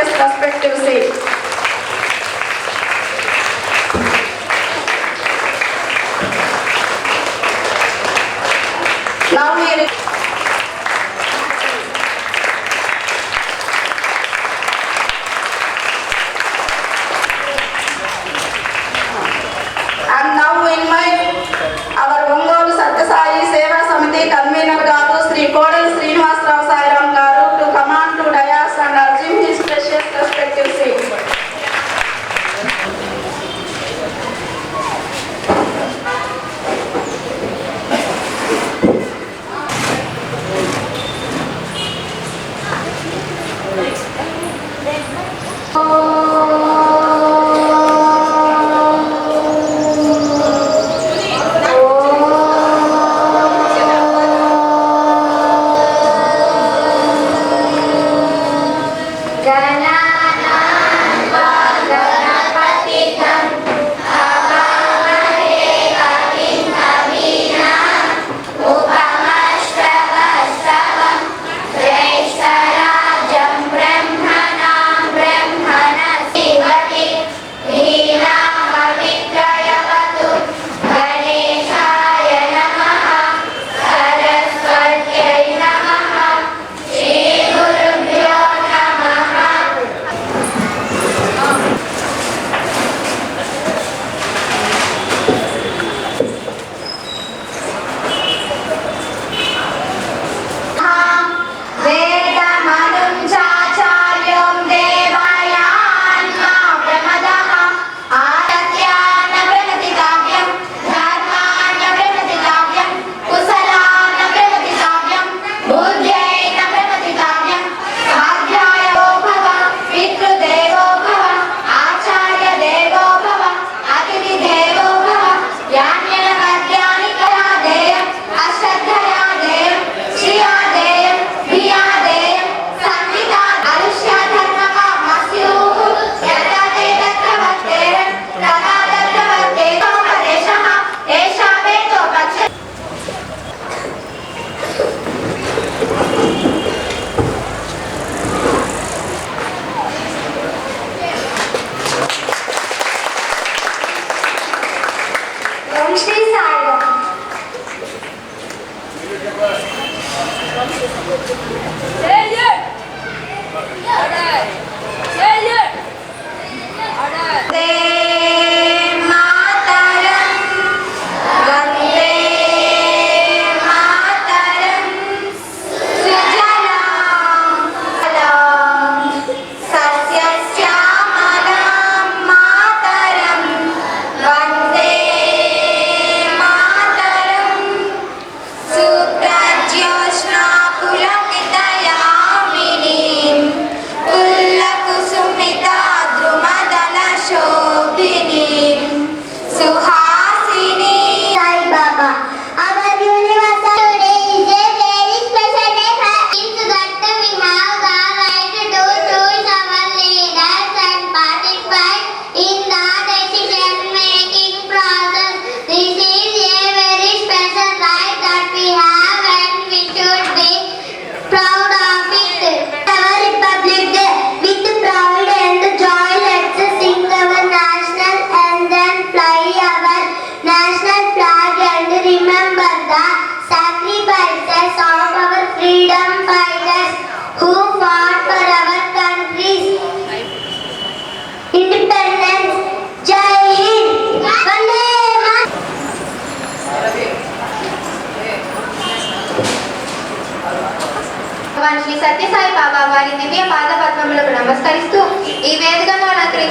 just perspective say, వందే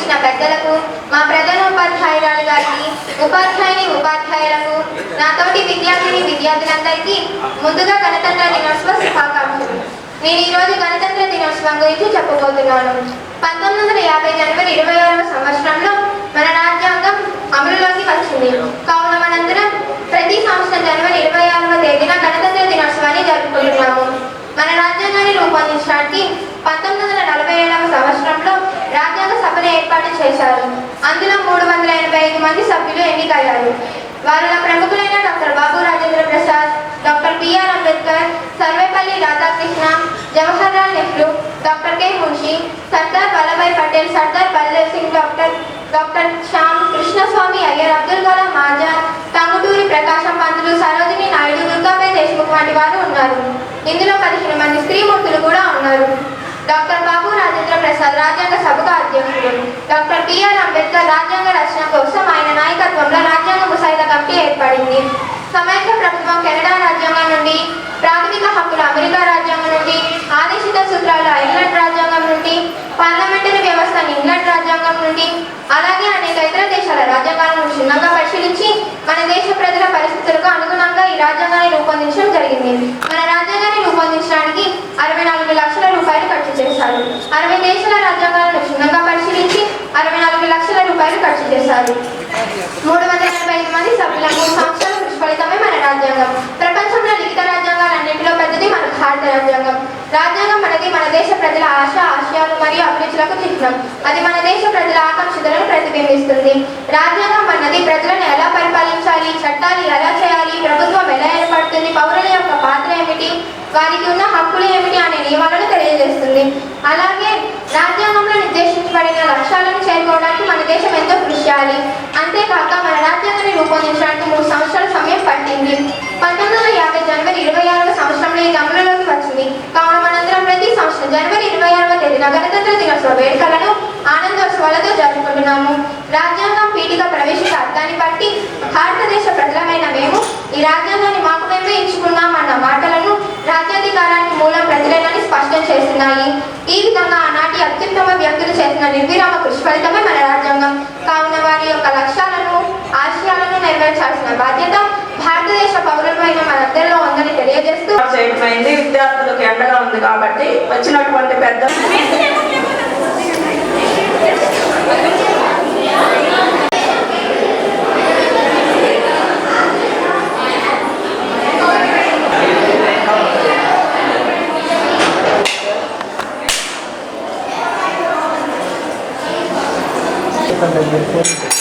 అలంకరించిన పెద్దలకు మా ప్రధాన ఉపాధ్యాయురాలు గారికి ఉపాధ్యాయుని ఉపాధ్యాయులకు నాతోటి విద్యార్థిని విద్యార్థులందరికీ ముందుగా గణతంత్ర దినోత్సవ శుభాకాంక్షలు. నేను ఈరోజు గణతంత్ర దినోత్సవం గురించి చెప్పబోతున్నాను. పంతొమ్మిది వందల యాభై జనవరి ఇరవై ఆరవ సంవత్సరంలో మన రాజ్యాంగం అమలులోకి వచ్చింది. కావున మనందరం ప్రతి సంవత్సరం జనవరి ఇరవై ఆరవ తేదీన గణతంత్ర దినోత్సవాన్ని జరుపుకుంటున్నాము. మన రాజ్యాంగాన్ని రూపొందించడానికి పంతొమ్మిది వందల నలభై ఏడవ సంవత్సరంలో రాజ్యాంగ సభను ఏర్పాటు చేశారు. అందులో మూడు వందల ఎనభై ఐదు మంది సభ్యులు ఎన్నికయ్యారు. వారిలో ప్రముఖులైన doctor Babu Rajendra Prasad doctor B R Ambedkar Sarvepalli Radhakrishna Jawaharlal Nehru doctor K. Munshi Sardar Vallabhbhai Patel Sardar Baldev Singh doctor doctor Shyam Krishnaswami Iyer Abdul Kalam Azad Tanguturi Prakasam Pantulu Sarojini Naidu Durgabai Deshmukh వంటి వారు ఉన్నారు. ఇందులో పదిహేను మంది స్త్రీమూర్తులు కూడా ఉన్నారు. Doctor Babu Rajendra Prasad రాజ్యాంగ సభకు అధ్యక్షుడు. డాక్టర్ బిఆర్ అంబేద్కర్ రాజ్యాంగ రచన కోసం ఆయన నాయకత్వంలో రాజ్యాంగ ముసాయిదా కమిటీ ఏర్పడింది. సమైక్య ప్రభుత్వం కెనడా రాజ్యాంగం నుండి ప్రాథమిక హక్కులు అమెరికా రాజ్యాంగం నుండి ఆదేశిత సూత్రాలు ఐర్లాండ్ రాజ్యాంగం నుండి పార్లమెంటరీ వ్యవస్థను ఇంగ్లాండ్ రాజ్యాంగం నుండి అలాగే అనేక ఇతర దేశాల రాజ్యాంగాలను క్షుణ్ణంగా పరిశీలించి మన దేశ ప్రజల పరిస్థితులకు అనుగుణంగా ఈ రాజ్యాంగాన్ని రూపొందించడం జరిగింది. మన రాజ్యాంగాన్ని రూపొందించడానికి అరవై నాలుగు లక్షల రూపాయలు చేశారు. అరవై దేశాల రాజ్యాంగాలను క్షుణ్ణంగా పరిశీలించి అరవై నాలుగు లక్షల రూపాయలు ఖర్చు చేశారు. మూడు వందల ఎనభై ఐదు మంది సభ్యుల మూడు సంవత్సరాల కృషి ఫలితమే మన రాజ్యాంగం. ప్రపంచ మన భారత రాజ్యాంగం రాజ్యాంగం మనది మన దేశ ప్రజల ఆశ ఆశయాలు మరియు అభిరుచులకు చిహ్నం. అది మన దేశ ప్రజల ఆకాంక్షలను ప్రతిబింబిస్తుంది. రాజ్యాంగం అన్నది ప్రజలను ఎలా పరిపాలించాలి చట్టాలు ఎలా చేయాలి ప్రభుత్వం ఎలా ఏర్పడుతుంది పౌరుల యొక్క పాత్ర ఏమిటి వారికి ఉన్న హక్కులు ఏమిటి అనే నియమాలను తెలియజేస్తుంది. అలాగే రాజ్యాంగంలో నిర్దేశించబడిన లక్ష్యాలను చేరుకోవడానికి మన దేశం ఎంతో కృషి చేయాలి. అంతేకాక మన రాజ్యాంగాన్ని రూపొందించడానికి మూడు సంవత్సరాల సమయం పట్టింది. పంతొమ్మిది వందల యాభై జనవరి ఇరవై ఆరవ గమనంలోకి వచ్చింది. కావున మనందరం ప్రతి సంవత్సరం జనవరి ఇరవై ఆరవ తేదీన గణతంత్ర దినోత్సవ వేడుకలను ఆనందోత్సవాలతో జరుపుకుంటున్నాము. రాజ్యాంగం పీఠిక ప్రవేశిక అర్థాన్ని బట్టి భారతదేశ ప్రజలమైన మేము ఈ రాజ్యాంగాన్ని మాకు మేమే ఇచ్చుకున్నామన్న మాటలను రాజ్యాధికారానికి మూలం ప్రజలేనని స్పష్టం చేస్తున్నాయి. ఈ విధంగా ఆనాటి అత్యుత్తమ వ్యక్తులు చేసిన నిర్విరామ కృషి ఫలితమే మన రాజ్యాంగం. కావున వారి యొక్క లక్ష్యాలను ఆశయాలను నెరవేర్చాల్సిన బాధ్యత భారతదేశ పౌరులమైన మనందరిలో ఉందని తెలియజేస్తూ చేయటమైంది విద్యార్థులకు ఎండగా ఉంది కాబట్టి వచ్చినటువంటి పెద్ద Gracias.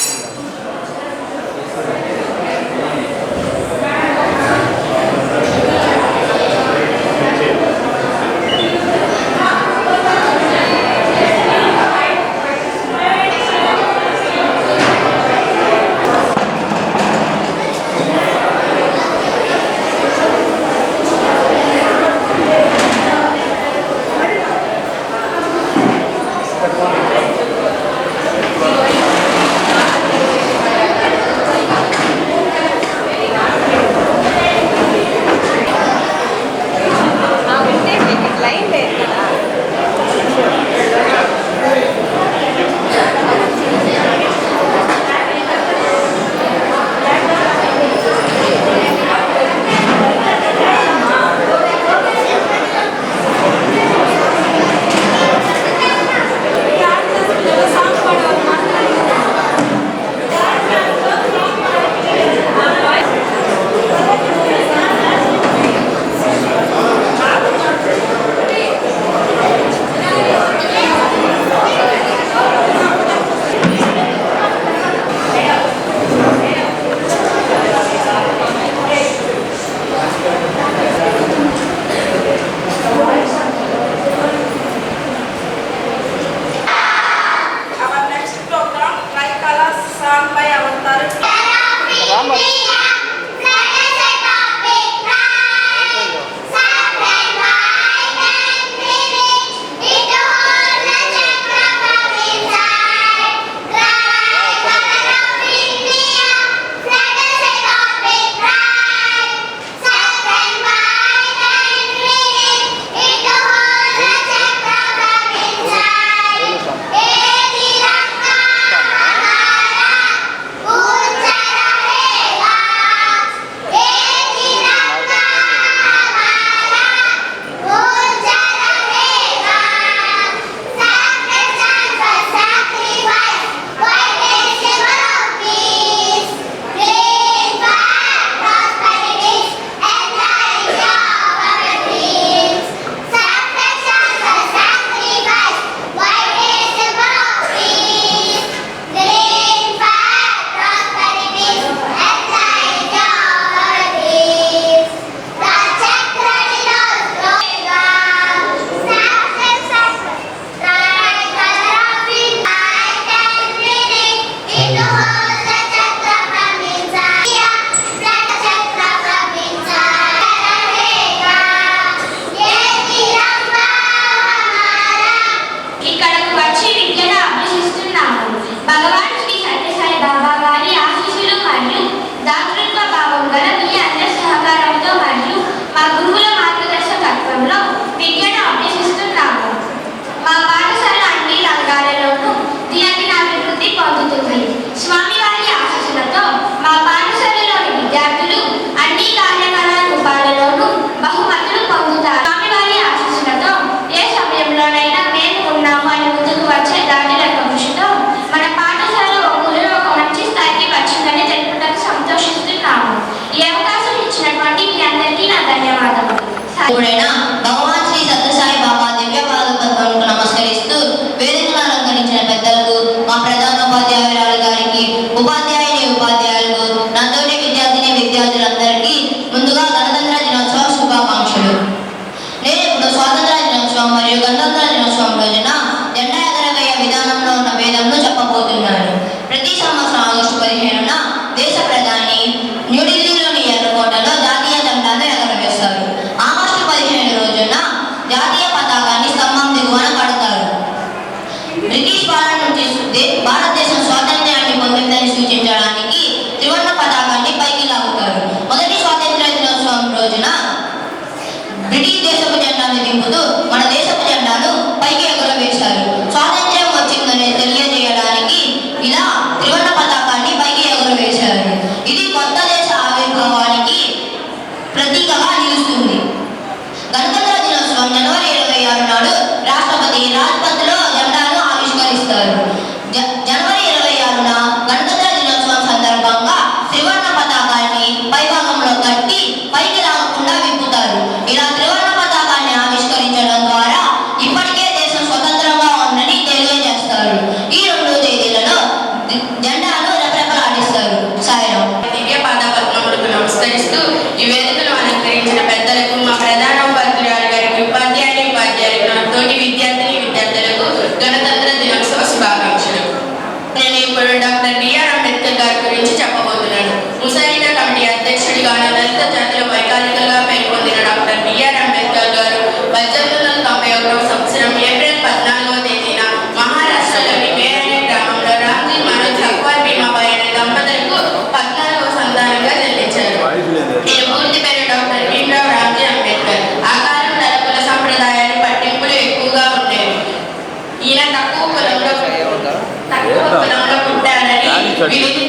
Amen.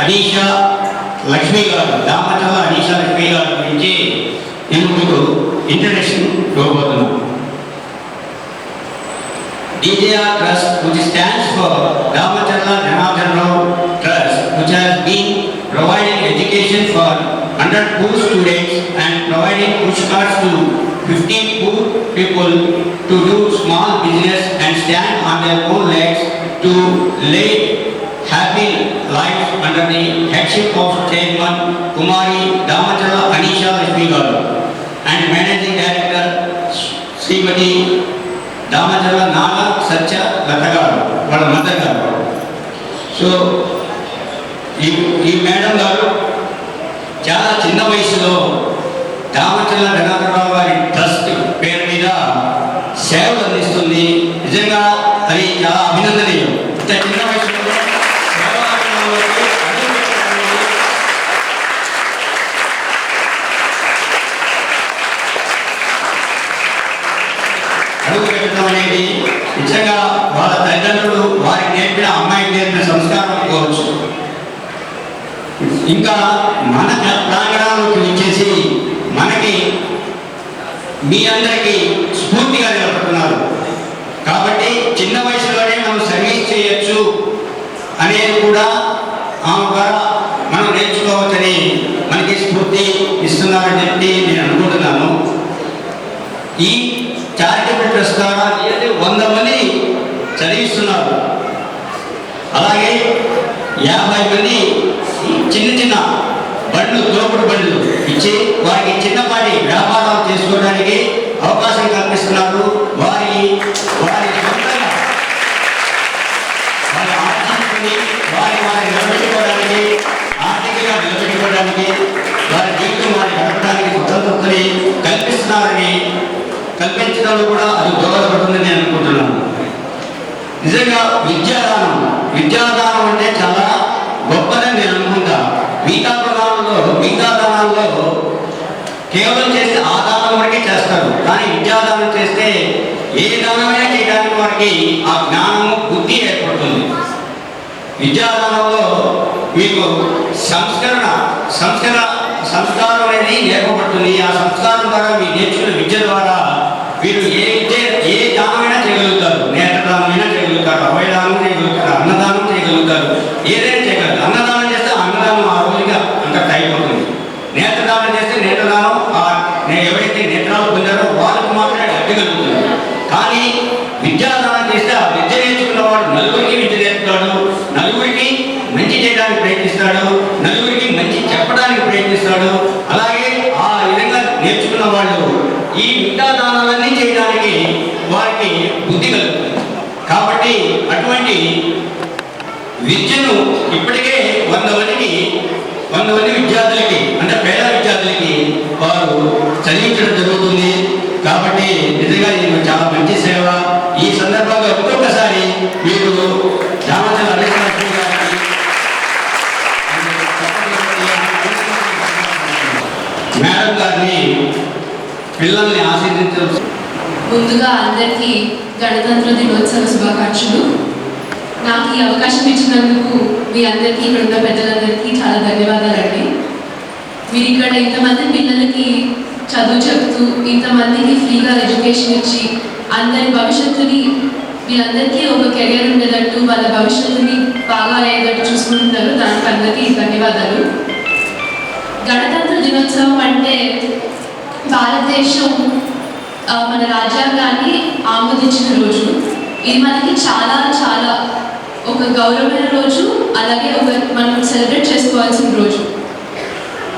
అనీషా లక్ష్మి గారు దామచల అనీషా లక్ష్మి గారి గురించి నేను మీకు ఇంట్రడక్షన్ ఇవ్వబోతున్నాను DJR Trust, which stands for Ramachandra Janardhan Rao Trust, which has been providing education for 100 poor students and providing push cards to 15 poor people to do small business and stand on their own legs to lead happy సంఘటన headship of chairman Kumari Damachala Anisha Lakshmi గారు. And managing director Shrimati Damachala Naga Satya Datta గారు వాళ్ళ mother గారు. So ఈ ఈ madam గారు చాలా చిన్న వయసులో దామచల గణాధరరావు గారి ట్రస్ట్ పేరు మీద సేవలు అందిస్తుంది. నిజంగా అది చాలా అభినందన నిజంగా వాళ్ళ తల్లిదండ్రులు వారికి నేర్పిన అమ్మాయికి నేర్పిన సంస్కారం కోవచ్చు. ఇంకా మన ప్రాంగణంలోకి వచ్చేసి మనకి మీ అందరికీ స్ఫూర్తిగా నిలబడుతున్నారు. కాబట్టి చిన్న వయసులోనే మనం సర్వీస్ చేయొచ్చు అనేది కూడా ఆమె ద్వారా మనం నేర్చుకోవచ్చని మనకి స్ఫూర్తి ఇస్తున్నారని చెప్పి నేను అనుకుంటున్నాను. ఈ చారిటబుల్ ట్రస్ట్ ద్వారా వంద మంది చదివిస్తున్నారు అలాగే యాభై మంది చిన్న చిన్న బండ్లు దోపుడు బండ్లు ఇచ్చి వారికి చిన్నపాటి వ్యాపారాలు చేసుకోవడానికి అవకాశం కల్పిస్తున్నారు. వారి వారి వారి ఆర్థికంగా వారి వారి నిలబెట్టుకోవడానికి ఆర్థికంగా నిలబెట్టుకోవడానికి వారి జీవితం వారి గడపడానికి స్వతంత్రతని కల్పిస్తున్నారని కల్పించడంలో కూడా అది దోహదపడుతుందని నేను అనుకుంటున్నాను. నిజంగా విద్యాదానం విద్యాదానం అంటే చాలా గొప్పదని నేను అనుకుంటా మిగతా ప్రధానంలో మిగతా దానాల్లో కేవలం చేస్తే ఆ దానం వరకే చేస్తారు. కానీ విద్యాదానం చేస్తే ఏ దానమైనా చేయడానికి వారికి ఆ జ్ఞానము బుద్ధి ఏర్పడుతుంది. విద్యాదానంలో మీకు సంస్కరణ సంస్కరణ సంస్కారం అనేది నేర్పబడుతుంది. ఆ సంస్కారం ద్వారా మీరు నేర్చుకున్న విద్య ద్వారా మీరు ఏ విద్య ఏ దానమైనా చేయగలుగుతారు నేత్రదానమైనా చేయగలుగుతారు అభయదానం చేయగలుగుతారు అన్నదానం చేయగలుగుతారు ఏదైనా చేయగలుగుతారు అన్నదానం చేస్తే ఆ అన్నదానం ఆ రోజుగా అంత అయిపోతుంది నేత్రదానం చేస్తే నేత్రదానం ఆ నే- ఎవరైతే నేత్రాలు పొందారో వాళ్ళకి మాత్రమే లబ్ధి కానీ విద్యాదానం చేస్తే ఆ విద్య నేర్చుకున్నవాడు నలుగురికి విద్య నేర్పుతాడు నలుగురికి మంచి చేయడానికి ప్రయత్నిస్తాడు నలుగురికి మంచి చెప్పడానికి ప్రయత్నిస్తాడు అలాగే ఆ విధంగా నేర్చుకున్న వాళ్ళు ఈ విద్యాదానాలన్నీ చేయడానికి వారికి బుద్ధి కలుగుతుంది కాబట్టి అటువంటి విద్యను ఇప్పటికే వంద మందికి వంద మంది విద్యార్థులకి అంటే పేద విద్యార్థులకి వారు చదివించడం జరుగుతుంది. కాబట్టి నిజంగా ఇది చాలా మంచి సేవ. ఈ సందర్భంగా ఇంకొకసారి మీరు రామచంద్ర మేడం గారిని పిల్లల్ని ఆశీర్వదించాల్సి ముందుగా అందరికీ గణతంత్ర దినోత్సవ శుభాకాంక్షలు. నాకు ఈ అవకాశం ఇచ్చినందుకు మీ అందరికీ ఇక్కడ ఉన్న పెద్దలందరికీ చాలా ధన్యవాదాలండి. మీరు ఇక్కడ ఇంతమంది పిల్లలకి చదువు చెప్తూ ఇంతమందికి ఫ్రీగా ఎడ్యుకేషన్ ఇచ్చి అందరి భవిష్యత్తుని మీరందరికీ ఒక కెరియర్ ఉండేటట్టు వాళ్ళ భవిష్యత్తుని బాగా అయ్యేటట్టు చూసుకుంటున్నారు. దానికి అందరికీ ధన్యవాదాలు. గణతంత్ర దినోత్సవం అంటే భారతదేశం మన రాజ్యాంగాన్ని ఆమోదించిన రోజు. ఇది మనకి చాలా చాలా ఒక గౌరవమైన రోజు అలాగే ఒక మనం సెలబ్రేట్ చేసుకోవాల్సిన రోజు.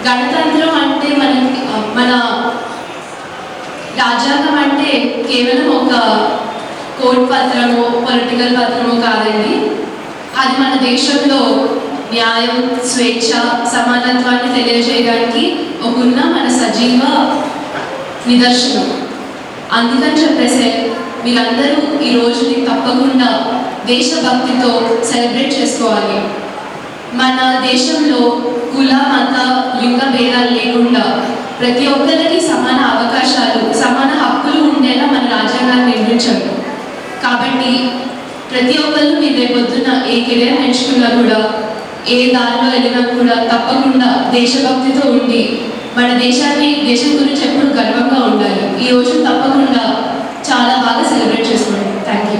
గణతంత్రం అంటే మనకి మన రాజ్యాంగం అంటే కేవలం ఒక కోర్టు పత్రమో పొలిటికల్ పత్రమో కాదండి. అది మన దేశంలో న్యాయం స్వేచ్ఛ సమానత్వాన్ని తెలియజేయడానికి ఒక ఉన్న మన సజీవ నిదర్శనం. అందుకని చెప్పేసి మీరందరూ ఈ రోజుని తప్పకుండా దేశభక్తితో సెలబ్రేట్ చేసుకోవాలి. మన దేశంలో కుల మత లింగ భేదాలు లేకుండా ప్రతి ఒక్కరికి సమాన అవకాశాలు సమాన హక్కులు ఉండేలా మన రాజ్యాంగాన్ని నిర్మించారు కాబట్టి ప్రతి ఒక్కరు మీరు రేపొద్దున ఏ కెరీర్ ఎంచుకున్నా కూడా ఏ దారిలో వెళ్ళినా కూడా తప్పకుండా దేశభక్తితో ఉండి మన దేశాన్ని దేశం గురించి ఎప్పుడు గర్వంగా ఉండాలి. ఈ రోజు తప్పకుండా చాలా బాగా సెలబ్రేట్ చేసుకోండి. థ్యాంక్ యూ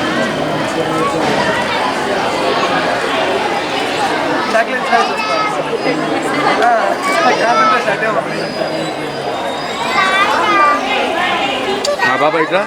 बाबा इटरा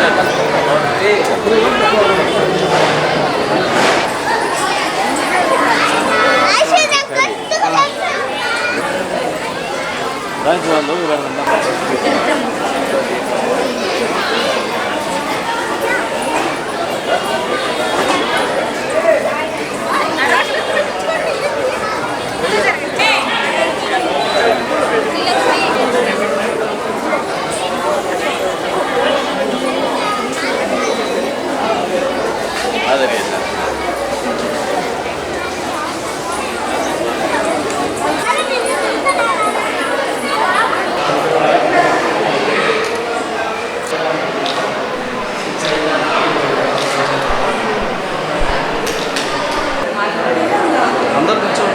라이브가 너무 잘한 다. బాబా ఇట్లా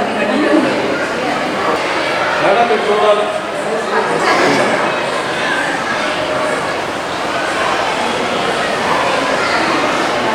మేడం మీరు చూడాలి